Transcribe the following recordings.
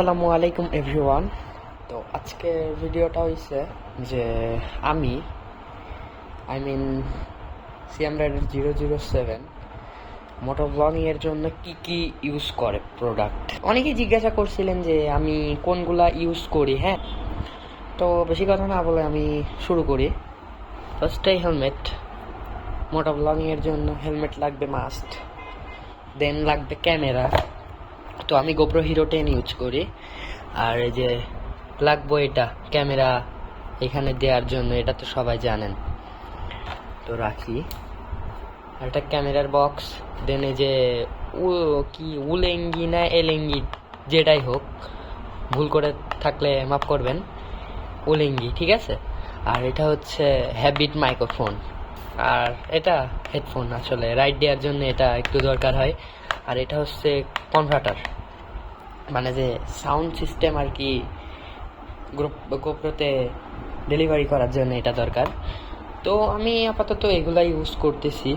আসসালামু আলাইকুম এভরিওয়ান তো আজকে ভিডিওটা হয়েছে যে আমি I mean CM rider zero zero seven motor ব্লগিংয়ের জন্য কি কি ইউজ করে প্রোডাক্ট অনেকেই জিজ্ঞাসা করছিলেন যে আমি কোনগুলা ইউজ করি হ্যাঁ? তো বেশি কথা না বলে আমি শুরু করি। ফার্স্টেই হেলমেট মোটর ব্লগিংয়ের জন্য হেলমেট লাগবে মাস্ট দেন লাগবে ক্যামেরা তো আমি গোপ্রো হিরো টেন ইউজ করি। আর এই যে লাগবো এটা ক্যামেরা এখানে দেওয়ার জন্য, এটা তো সবাই জানেন। তো রাখি। আর একটা ক্যামেরার বক্স দেন এই যে উ, কি, উলেঙ্গি না এলেঙ্গি, যেটাই হোক, ভুল করে থাকলে মাফ করবেন, উলেঙ্গি, ঠিক আছে? আর এটা হচ্ছে হ্যাবিট মাইক্রোফোন আর এটা হেডফোন আসলে রাইড দেওয়ার জন্য এটা একটু দরকার হয়। আর এটা হচ্ছে কনভার্টার মানে যে সাউন্ড সিস্টেম আর কি গ্রুপ গোপ্রোতে ডেলিভারি করার জন্য এটা দরকার। তো আমি আপাতত এগুলা ইউজ করতেছি।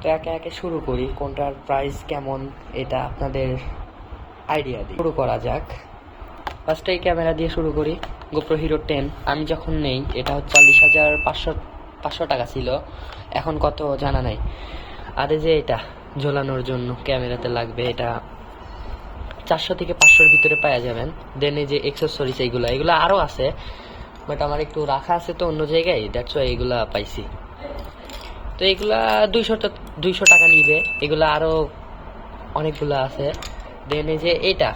তো একে একে শুরু করি, কোনটার প্রাইস কেমন এটা আপনাদের আইডিয়া দিই। শুরু করা যাক। ফার্স্টে এই ক্যামেরা দিয়ে শুরু করি গোপ্রো হিরো টেন আমি যখন নেই, এটা হচ্ছে চল্লিশ হাজার পাঁচশো পাঁচশো টাকা ছিল। এখন কত জানা নাই। আর যে এটা। ঝোলানোর জন্য ক্যামেরাতে লাগবে এটা চারশো থেকে পাঁচশোর ভিতরে পাওয়া যাবেন। দেন এই যে এক্সেসরিজ এইগুলো, এগুলো আরও আছে বাট আমার একটু রাখা আছে তো অন্য জায়গায় দ্যাটস ওয়াই এগুলা পাইছি। তো এগুলা দুইশো দুইশো টাকা নিবে, এগুলা আরও অনেকগুলো আছে। দেন এই যে এটা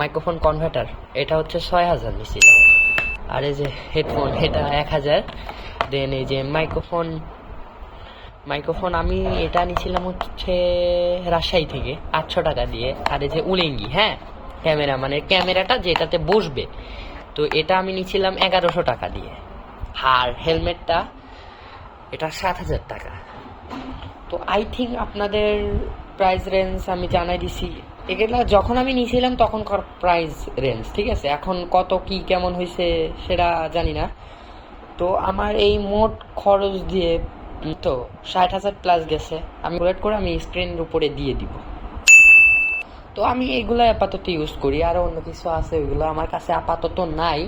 মাইক্রোফোন কনভার্টার এটা হচ্ছে ছয় হাজার নিছিল আর এই যে হেডফোন এটা এক হাজার। দেন এই যে মাইক্রোফোন মাইক্রোফোন আমি এটা নিয়েছিলাম হচ্ছে রাজশাহী থেকে আটশো টাকা দিয়ে। আর এই যে উলেঙ্গি হ্যাঁ? ক্যামেরা মানে ক্যামেরাটা যেটাতে বসবে। তো এটা আমি নিয়েছিলাম এগারোশো টাকা দিয়ে। আর হেলমেটটা, এটা সাত হাজার টাকা। তো আই থিঙ্ক আপনাদের প্রাইস রেঞ্জ আমি জানাই দিছি। এগুলা যখন আমি নিয়েছিলাম তখনকার প্রাইস রেঞ্জ ঠিক আছে? এখন কত, কি, কেমন হয়েছে সেটা জানি না। তো আমার এই মোট খরচ দিয়ে তো ষাট হাজার প্লাস গেছে। আমি বুলেট করে আমি স্ক্রিনের উপরে দিয়ে দিব। তো আমি এগুলো আপাতত ইউজ করি আরও অন্য কিছু আছে ওইগুলো আমার কাছে আপাতত নাই।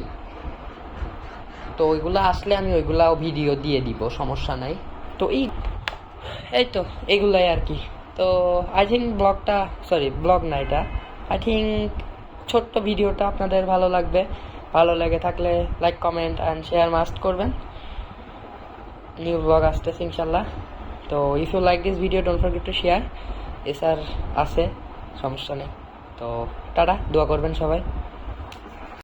তো ওইগুলো আসলে আমি ওইগুলাও ভিডিও দিয়ে দিব, সমস্যা নাই। তো এই এই তো, এগুলাই আর কি। তো আই থিঙ্ক ব্লগটা সরি ব্লগ না এটা। আই থিঙ্ক ছোট্ট ভিডিওটা আপনাদের ভালো লাগবে। ভালো লেগে থাকলে like comment and share must করবেন। নিউ ব্লগ আসতেছে ইনশাল্লাহ তো if you like this video don't forget to share S আর আছে, সমস্যা নেই। তো, টাটা, দোয়া করবেন সবাই।